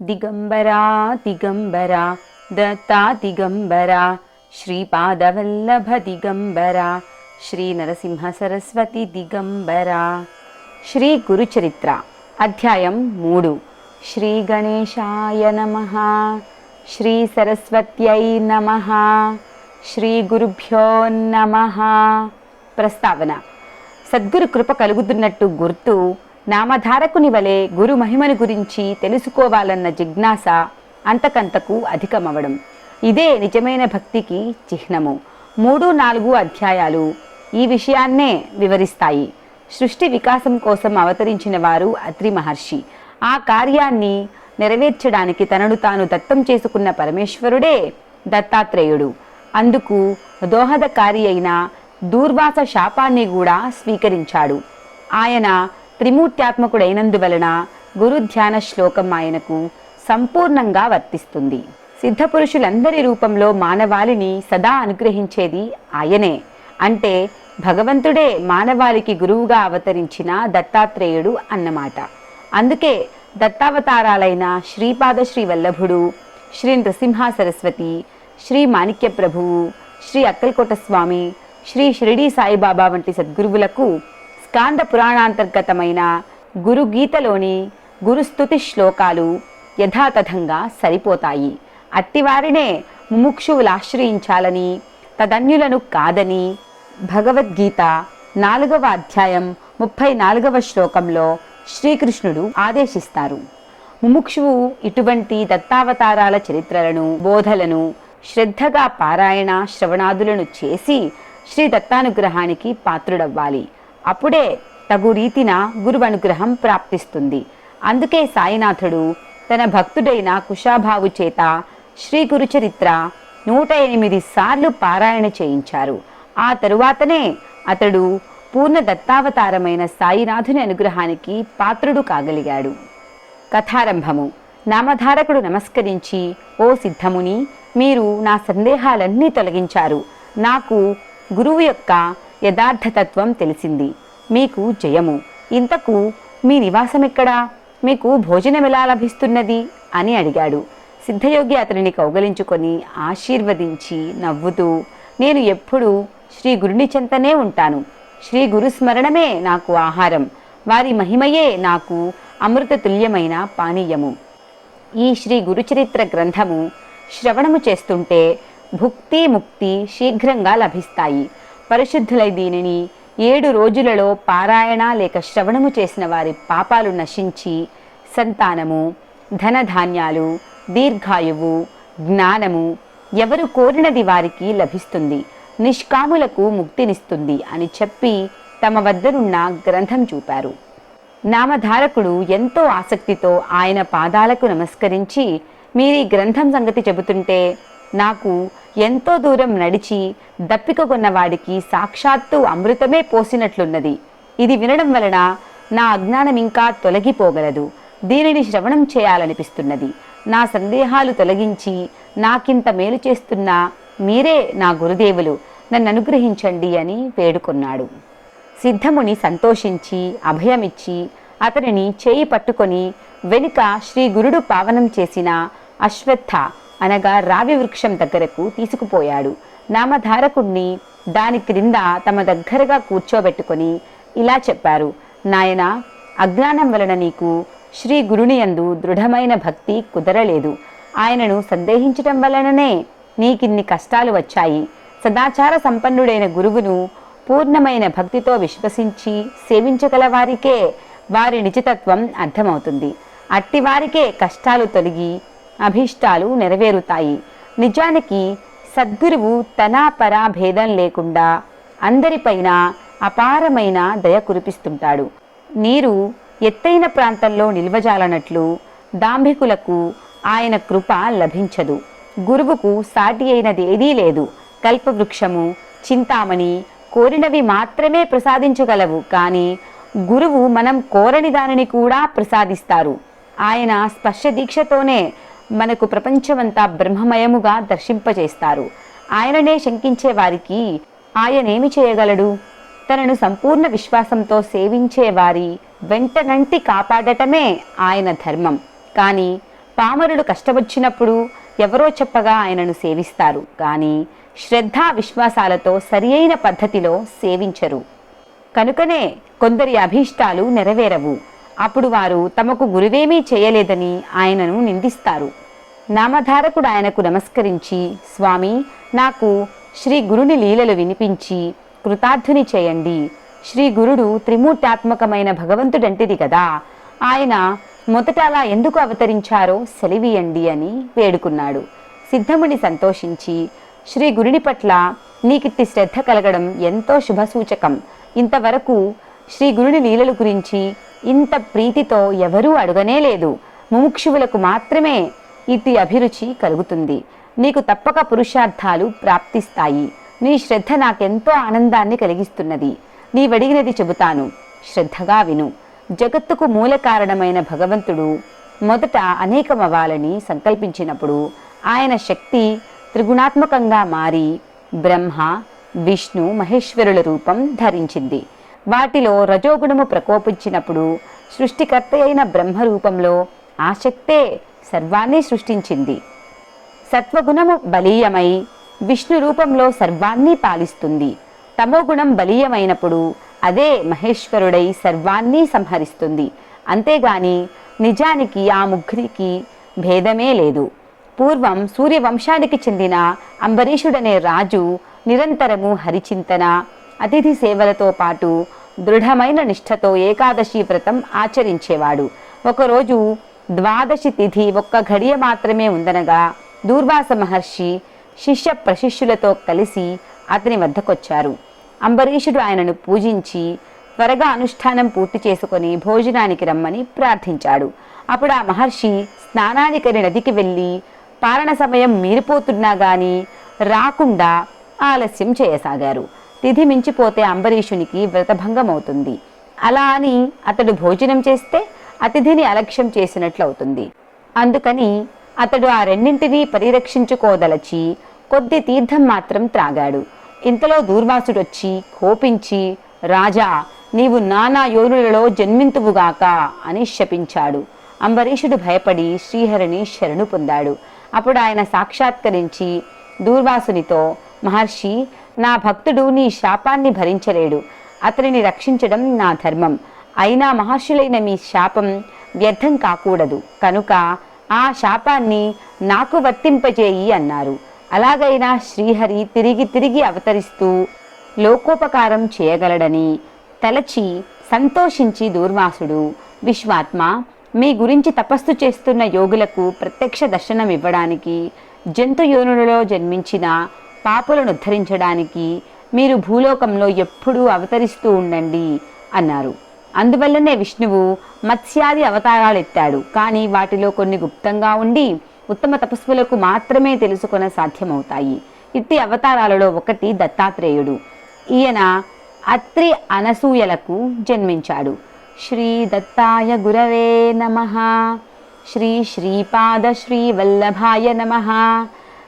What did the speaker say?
దిగంబరా దిగంబరా దత్తా దిగంబరా శ్రీపాదవల్లభ దిగంబరా శ్రీ నరసింహ సరస్వతి దిగంబరా శ్రీ గురుచరిత్ర అధ్యాయం మూడు శ్రీ గణేశాయ నమ శ్రీ సరస్వత్యై నమ శ్రీ గురుభ్యో నమ ప్రస్తావన సద్గురు కృప కలుగుతున్నట్టు గుర్తు నామధారకుని వలె గురు మహిమను గురించి తెలుసుకోవాలన్న జిజ్ఞాస అంతకంతకు అధికమవడం. ఇదే నిజమైన భక్తికి చిహ్నము. మూడు నాలుగు అధ్యాయాలు ఈ విషయాన్నే వివరిస్తాయి. సృష్టి వికాసం కోసం అవతరించిన వారు అత్రి మహర్షి. ఆ కార్యాన్ని నెరవేర్చడానికి తనను తాను దత్తం చేసుకున్న పరమేశ్వరుడే దత్తాత్రేయుడు. అందుకు దోహదకారి అయిన దూర్వాస శాపాన్ని కూడా స్వీకరించాడు. ఆయన త్రిమూర్త్యాత్మకుడైనందువలన గురు ధ్యాన శ్లోకం ఆయనకు సంపూర్ణంగా వర్తిస్తుంది. సిద్ధపురుషులందరి రూపంలో మానవాళిని సదా అనుగ్రహించేది ఆయనే. అంటే భగవంతుడే మానవాళికి గురువుగా అవతరించిన దత్తాత్రేయుడు అన్నమాట. అందుకే దత్తావతారాలైన శ్రీపాద శ్రీ వల్లభుడు శ్రీ నృసింహ సరస్వతి శ్రీ మాణిక్య ప్రభువు శ్రీ అక్కల్కోట స్వామి శ్రీ షిరిడీ సాయిబాబా వంటి సద్గురువులకు స్కాంద పురాణాంతర్గతమైన గురు గీతలోని గురుస్తుతి శ్లోకాలు యథాతథంగా సరిపోతాయి. అట్టివారినే ముముక్షువులు ఆశ్రయించాలని తదన్యులను కాదని భగవద్గీత నాలుగవ అధ్యాయం ముప్పై నాలుగవ శ్లోకంలో శ్రీకృష్ణుడు ఆదేశిస్తారు. ముముక్షువు ఇటువంటి దత్తావతారాల చరిత్రలను బోధలను శ్రద్ధగా పారాయణ శ్రవణాదులను చేసి శ్రీ దత్తానుగ్రహానికి పాత్రుడవ్వాలి. అప్పుడే తగు రీతిన గురువు అనుగ్రహం ప్రాప్తిస్తుంది. అందుకే సాయినాథుడు తన భక్తుడైన కుషాభావు చేత శ్రీ గురుచరిత్ర నూట ఎనిమిది సార్లు పారాయణ చేయించారు. ఆ తరువాతనే అతడు పూర్ణ దత్తావతారమైన సాయినాథుని అనుగ్రహానికి పాత్రుడు కాగలిగాడు. కథారంభము. నామధారకుడు నమస్కరించి ఓ సిద్ధముని మీరు నా సందేహాలన్నీ తొలగించారు. నాకు గురువు యొక్క యథార్థతత్వం తెలిసింది. మీకు జయము. ఇంతకు మీ నివాసం ఎక్కడా మీకు భోజనం ఎలా లభిస్తున్నది? అని అడిగాడు. సిద్ధయోగి అతనిని కౌగలించుకొని ఆశీర్వదించి నవ్వుతూ నేను ఎప్పుడూ శ్రీ గురుని చెంతనే ఉంటాను. శ్రీ గురు స్మరణమే నాకు ఆహారం. వారి మహిమయే నాకు అమృత తుల్యమైన పానీయము. ఈ శ్రీ గురుచరిత్ర గ్రంథము శ్రవణము చేస్తుంటే భుక్తి ముక్తి శీఘ్రంగా లభిస్తాయి. పరిశుద్ధులై దీనిని ఏడు రోజులలో పారాయణ లేక శ్రవణము చేసిన వారి పాపాలు నశించి సంతానము ధనధాన్యాలు దీర్ఘాయువు జ్ఞానము ఎవరు కోరినది వారికి లభిస్తుంది. నిష్కాములకు ముక్తినిస్తుంది అని చెప్పి తమ వద్దనున్న గ్రంథం చూపారు. నామధారకుడు ఎంతో ఆసక్తితో ఆయన పాదాలకు నమస్కరించి మీరీ గ్రంథం సంగతి చెబుతుంటే నాకు ఎంతో దూరం నడిచి దప్పికగొన్న వాడికి సాక్షాత్తు అమృతమే పోసినట్లున్నది. ఇది వినడం వలన నా అజ్ఞానం ఇంకా తొలగిపోగలదు. దీనిని శ్రవణం చేయాలనిపిస్తున్నది. నా సందేహాలు తొలగించి నాకింత మేలు చేస్తున్న మీరే నా గురుదేవులు. నన్ను అనుగ్రహించండి అని వేడుకున్నాడు. సిద్ధముని సంతోషించి అభయమిచ్చి అతనిని చేయి పట్టుకొని వెనుక శ్రీ గురుడు పావనం చేసిన అశ్వత్థ అనగా రావి వృక్షం దగ్గరకు తీసుకుపోయాడు. నామధారకుణ్ణి దాని క్రింద తమ దగ్గరగా కూర్చోబెట్టుకొని ఇలా చెప్పారు. నాయన అజ్ఞానం వలన నీకు శ్రీ గురుని యందు దృఢమైన భక్తి కుదరలేదు. ఆయనను సందేహించటం వలననే నీకిన్ని కష్టాలు వచ్చాయి. సదాచార సంపన్నుడైన గురువును పూర్ణమైన భక్తితో విశ్వసించి సేవించగల వారికే వారి నిచితత్వం అర్థమవుతుంది. అట్టివారికే కష్టాలు తొలగి అభీష్టాలు నెరవేరుతాయి. నిజానికి సద్గురువు తనా పరా భేదం లేకుండా అందరిపైన అపారమైన దయ కురిపిస్తుంటాడు. నీరు ఎత్తైన ప్రాంతంలో నిల్వజాలనట్లు దాంభికులకు ఆయన కృప లభించదు. గురువుకు సాటి అయినది ఏదీ లేదు. కల్పవృక్షము చింతామణి కోరినవి మాత్రమే ప్రసాదించగలవు. కానీ గురువు మనం కోరని దానిని కూడా ప్రసాదిస్తారు. ఆయన స్పర్శ దీక్షతోనే మనకు ప్రపంచమంతా బ్రహ్మమయముగా దర్శింపజేస్తారు. ఆయననే శంకించే వారికి ఆయనేమి చేయగలడు? తనను సంపూర్ణ విశ్వాసంతో సేవించే వారి వెంటనంటి కాపాడటమే ఆయన ధర్మం. కానీ పామరుడు కష్టమొచ్చినప్పుడు ఎవరో చెప్పగా ఆయనను సేవిస్తారు. కానీ శ్రద్ధ విశ్వాసాలతో సరియైన పద్ధతిలో సేవించరు. కనుకనే కొందరి అభీష్టాలు నెరవేరవు. అప్పుడు వారు తమకు గురువేమీ చేయలేదని ఆయనను నిందిస్తారు. నామధారకుడు ఆయనకు నమస్కరించి స్వామి నాకు శ్రీ గురుని లీలలు వినిపించి కృతార్థుని చేయండి. శ్రీ గురుడు త్రిమూర్తాత్మకమైన భగవంతుడంటిది కదా. ఆయన మొదట అలా ఎందుకు అవతరించారో సెలివియండి అని వేడుకున్నాడు. సిద్ధముని సంతోషించి శ్రీ గురుని పట్ల నీకిట్టి శ్రద్ధ కలగడం ఎంతో శుభసూచకం. ఇంతవరకు శ్రీ గురుని లీలల గురించి ఇంత ప్రీతితో ఎవరూ అడగనే లేదు. ముముక్షువులకు మాత్రమే ఇది అభిరుచి కలుగుతుంది. నీకు తప్పక పురుషార్థాలు ప్రాప్తిస్తాయి. నీ శ్రద్ధ నాకెంతో ఆనందాన్ని కలిగిస్తున్నది. నీవడిగినది చెబుతాను. శ్రద్ధగా విను. జగత్తుకు మూల కారణమైన భగవంతుడు మొదట అనేకమవ్వాలని సంకల్పించినప్పుడు ఆయన శక్తి త్రిగుణాత్మకంగా మారి బ్రహ్మ విష్ణు మహేశ్వరుల రూపం ధరించింది. వాటిలో రజోగుణము ప్రకోపించినప్పుడు సృష్టికర్త అయిన బ్రహ్మ రూపంలో సర్వాన్ని సృష్టించింది. సత్వగుణము బలీయమై విష్ణు రూపంలో సర్వాన్ని పాలిస్తుంది. తమోగుణం బలీయమైనప్పుడు అదే మహేశ్వరుడై సర్వాన్ని సంహరిస్తుంది. అంతేగాని నిజానికి ఆ ముగ్గురికి భేదమే లేదు. పూర్వం సూర్యవంశానికి చెందిన అంబరీషుడనే రాజు నిరంతరము హరిచింతన అతిథి సేవలతో పాటు దృఢమైన నిష్ఠతో ఏకాదశి వ్రతం ఆచరించేవాడు. ఒకరోజు ద్వాదశి తిథి ఒక్క ఘడియ మాత్రమే ఉందనగా దూర్వాస మహర్షి శిష్య ప్రశిష్యులతో కలిసి అతని వద్దకొచ్చారు. అంబరీషుడు ఆయనను పూజించి త్వరగా అనుష్ఠానం పూర్తి చేసుకొని భోజనానికి రమ్మని ప్రార్థించాడు. అప్పుడు ఆ మహర్షి స్నానానికని నదికి వెళ్ళి పాలన సమయం మీరిపోతున్నా గాని రాకుండా ఆలస్యం చేయసాగారు. తిథి మించిపోతే అంబరీషునికి వ్రతభంగం అవుతుంది అలా అని అతడు భోజనం చేస్తే అతిథిని అలక్ష్యం చేసినట్లు అవుతుంది అందుకని అతడు ఆ రెండింటినీ పరిరక్షించుకోదలచి కొద్ది తీర్థం మాత్రం త్రాగాడు. ఇంతలో దూర్వాసుడొచ్చి కోపించి రాజా నీవు నానా యోనులలో జన్మింతువుగాక అని శపించాడు. అంబరీషుడు భయపడి శ్రీహరిని శరణు పొందాడు. అప్పుడు ఆయన సాక్షాత్కరించి దూర్వాసునితో మహర్షి నా భక్తుడు నీ శాపాన్ని భరించలేడు. అతనిని రక్షించడం నా ధర్మం. అయినా మహర్షులైన మీ శాపం వ్యర్థం కాకూడదు. కనుక ఆ శాపాన్ని నాకు వర్తింపజేయి అన్నారు. అలాగైనా శ్రీహరి తిరిగి తిరిగి అవతరిస్తూ లోకోపకారం చేయగలడని తలచి సంతోషించి దూర్వాసుడు విశ్వాత్మ మీ గురించి తపస్సు చేస్తున్న యోగులకు ప్రత్యక్ష దర్శనం ఇవ్వడానికి జంతు యోనులలో జన్మించిన పాపులను ఉద్ధరించడానికి మీరు భూలోకంలో ఎప్పుడూ అవతరిస్తూ ఉండండి అన్నారు. అందువల్లనే విష్ణువు మత్స్యాది అవతారాలు ఎత్తాడు. కానీ వాటిలో కొన్ని గుప్తంగా ఉండి ఉత్తమ తపస్సులకు మాత్రమే తెలుసుకొన సాధ్యమవుతాయి. ఇట్టి అవతారాలలో ఒకటి దత్తాత్రేయుడు. ఈయన అత్రి అనసూయలకు జన్మించాడు. శ్రీ దత్తాయ గురవే నమ. శ్రీ శ్రీపాద శ్రీ వల్లభాయ నమ.